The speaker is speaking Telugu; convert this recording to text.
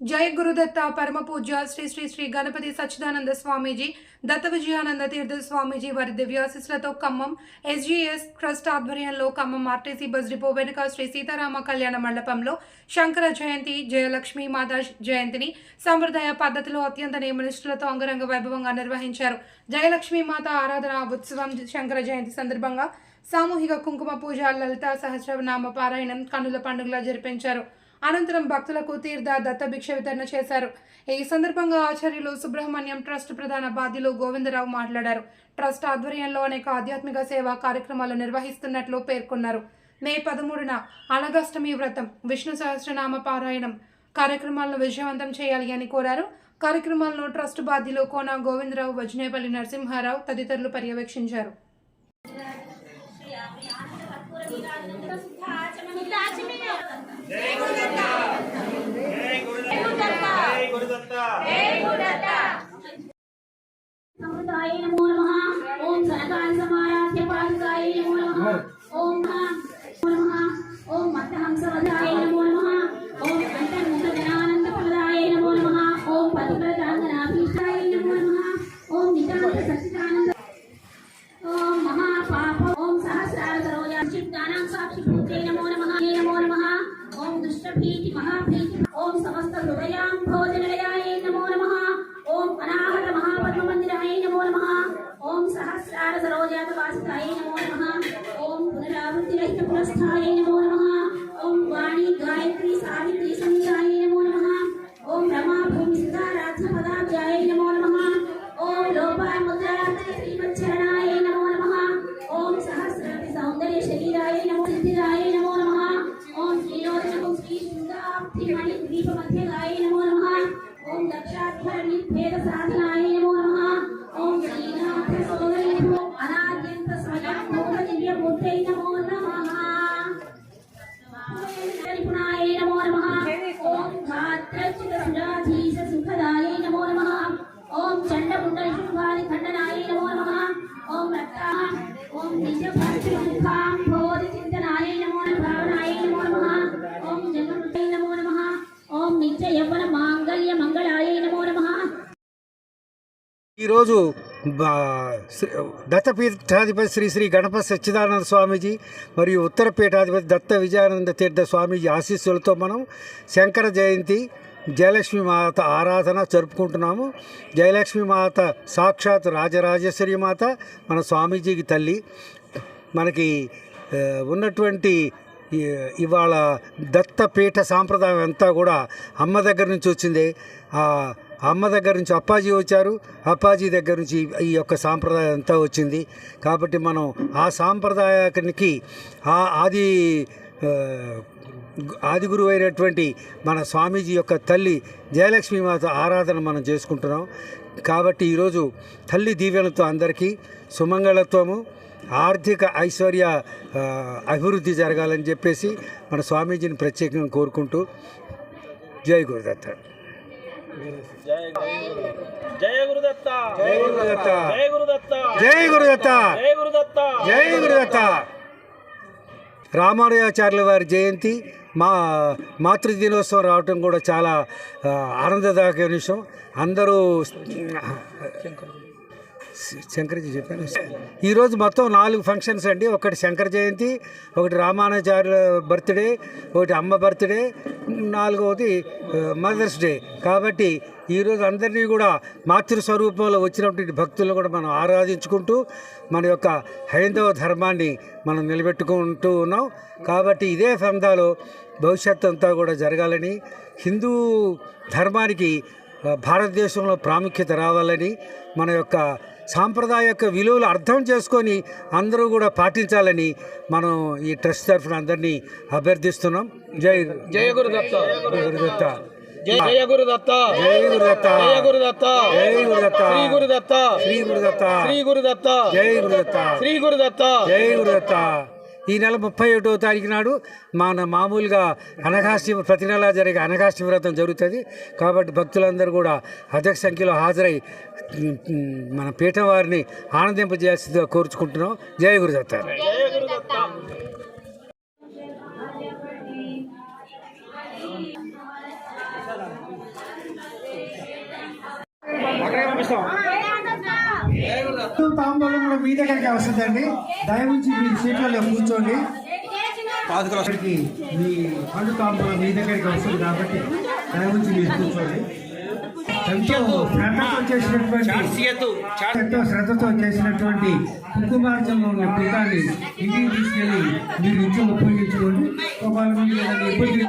జయ గురుదత్త పరమ పూజ్య శ్రీ శ్రీ శ్రీ గణపతి సచ్చిదానంద స్వామీజీ దత్త విజయానంద తీర్థ స్వామీజీ వారి దివ్యాశిస్సులతో ఖమ్మం ఎస్జీఎస్ ట్రస్ట్ ఆధ్వర్యంలో ఖమ్మం ఆర్టీసీ బస్ డిపో వెనుక శ్రీ సీతారామ కళ్యాణ మండపంలో శంకర జయంతి జయలక్ష్మి మాతా జయంతిని సంప్రదాయ పద్ధతిలో అత్యంత నియమనిష్ఠులతో అంగరంగ వైభవంగా నిర్వహించారు. జయలక్ష్మి మాత ఆరాధన ఉత్సవం శంకర జయంతి సందర్భంగా సామూహిక కుంకుమ పూజ లలిత సహస్రనామ పారాయణం కన్నుల పండుగలా జరిపించారు. అనంతరం భక్తులకు తీర్థ దత్త భిక్ష వితరణ చేశారు. ఈ సందర్భంగా ఆచార్యులు సుబ్రహ్మణ్యం ట్రస్ట్ ప్రధాన బాధ్యులు గోవిందరావు మాట్లాడారు. ట్రస్ట్ ఆధ్వర్యంలో అనేక ఆధ్యాత్మిక సేవా కార్యక్రమాలు నిర్వహిస్తున్నట్లు పేర్కొన్నారు. మే పదమూడున అనగాష్టమి వ్రతం విష్ణు సహస్రనామ పారాయణం కార్యక్రమాలను విజయవంతం చేయాలి అని కోరారు. కార్యక్రమాలను ట్రస్ట్ బాధ్యులు కోన గోవిందరావు వజ్నేపల్లి నరసింహారావు తదితరులు పర్యవేక్షించారు. సముదాయ నమో నమః ఓం సనకాయ సమారాధ్య పాదకాయ నమో నమః ఓం నమః ఓం మత్తహంసవదాయ నమో పదాబ్జాయ నమో నమః. ఓం లోపాయ ముద్రారాత్రి శ్రీమచ్చరణాయ నమో నమ. ఓం సహస్రవతి సౌందర్య శరీరాయ నమో సిద్ధిరాయ నమో నమః. ఓం శ్రీలోచనం శ్రీ ద్వీప మధ్యగాయ నమో ఓం భేద సాధన ఈరోజు బా- శ్రీ- దత్తపీఠాధిపతి శ్రీ శ్రీ గణపతి సచ్చిదానంద స్వామీజీ మరియు ఉత్తరపీఠాధిపతి దత్త విజయానంద తీర్థ స్వామీజీ ఆశీస్సులతో మనం శంకర జయంతి జయలక్ష్మి మాత ఆరాధన జరుపుకుంటున్నాము. జయలక్ష్మి మాత సాక్షాత్ రాజరాజేశ్వరి మాత మన స్వామీజీకి తల్లి. మనకి ఉన్నటువంటి ఇవాళ దత్తపీఠ సాంప్రదాయం అంతా కూడా అమ్మ దగ్గర నుంచి వచ్చింది. ఆ అమ్మ దగ్గర నుంచి అప్పాజీ వచ్చారు. అప్పాజీ దగ్గర నుంచి ఈ యొక్క సాంప్రదాయం అంతా వచ్చింది. కాబట్టి మనం ఆ సాంప్రదాయానికి ఆ ఆది ఆదిగురు అయినటువంటి మన స్వామీజీ యొక్క తల్లి జయలక్ష్మి మాత ఆరాధన మనం చేసుకుంటున్నాం. కాబట్టి ఈరోజు తల్లి దీవెనతో అందరికీ సుమంగళత్వము. ఆర్థిక ఐశ్వర్య అభివృద్ధి జరగాలని చెప్పేసి మన స్వామీజీని ప్రత్యేకంగా కోరుకుంటూ జై గురుదత్త. జయ గురుదత్త. జై గురుదత్త. జయ గురుదత్త. జై గురుదత్త. జయ గురుదత్త. జై గురుదత్త. రామానుయాచార్యుల వారి జయంతి మా మాతృ దినోత్సవం రావటం కూడా చాలా ఆనందదాయక విషయం అందరూ శంకరజీ చెప్పాను ఈరోజు మొత్తం నాలుగు ఫంక్షన్స్ అండి. ఒకటి శంకర జయంతి ఒకటి రామానుజార్యుల బర్త్డే ఒకటి అమ్మ బర్త్డే నాలుగవది మదర్స్ డే కాబట్టి ఈరోజు అందరినీ కూడా మాతృ స్వరూపంలో వచ్చినటువంటి భక్తులను కూడా మనం ఆరాధించుకుంటూ మన యొక్క హైందవ ధర్మాన్ని మనం నిలబెట్టుకుంటూ ఉన్నాం. కాబట్టి ఇదే ఫందాలో భవిష్యత్తు అంతా కూడా జరగాలని హిందూ ధర్మానికి భారతదేశంలో ప్రాముఖ్యత రావాలని మన యొక్క సాంప్రదాయ యొక్క విలువలు అర్థం చేసుకొని అందరూ కూడా పాటించాలని మనం ఈ ట్రస్ట్ తరఫున అందరినీ అభ్యర్థిస్తున్నాం. జై జయ గురుదత్త. గురుదత్త. జయ జయ గురుదత్త. జై గురుదత్త. జయ గురుదత్త. జై గురుదత్త. శ్రీ గురుదత్త. శ్రీ గురుదత్త. శ్రీ గురుదత్త. జై గురుదత్త. శ్రీ గురుదత్త. జై గురుదత్త. ఈ నెల ముప్పై ఒకటో తారీఖు నాడు మన మామూలుగా అనఘాష్టి ప్రతి నెల జరిగే అనఘాష్టి వ్రతం జరుగుతుంది. కాబట్టి భక్తులందరూ కూడా అధిక సంఖ్యలో హాజరై మన పీఠం వారిని ఆనందింపజేయాల్సిందిగా కోరుచుకుంటున్నాం. జై గురుదత్త. జయ గురుదత్త తాంబూలం కూడా మీ దగ్గరికి వస్తుందండి. దయవుంచి మీ సీట్లలో కూర్చోండి. అక్కడికి మీ పండు తాంబూలం మీ దగ్గరికి వస్తుంది కాబట్టి దయవుంచి మీరు కూర్చోండి. ఎంతో శ్రద్ధతో చేసినటువంటి ఎంతో శ్రద్ధతో చేసినటువంటి కుంకుమార్జంలో ఉన్న పితాన్ని ఇంటికి తీసుకెళ్ళి మీరు ఇచ్చి ఉపయోగించుకోండి. ఒకవేళ ఇబ్బంది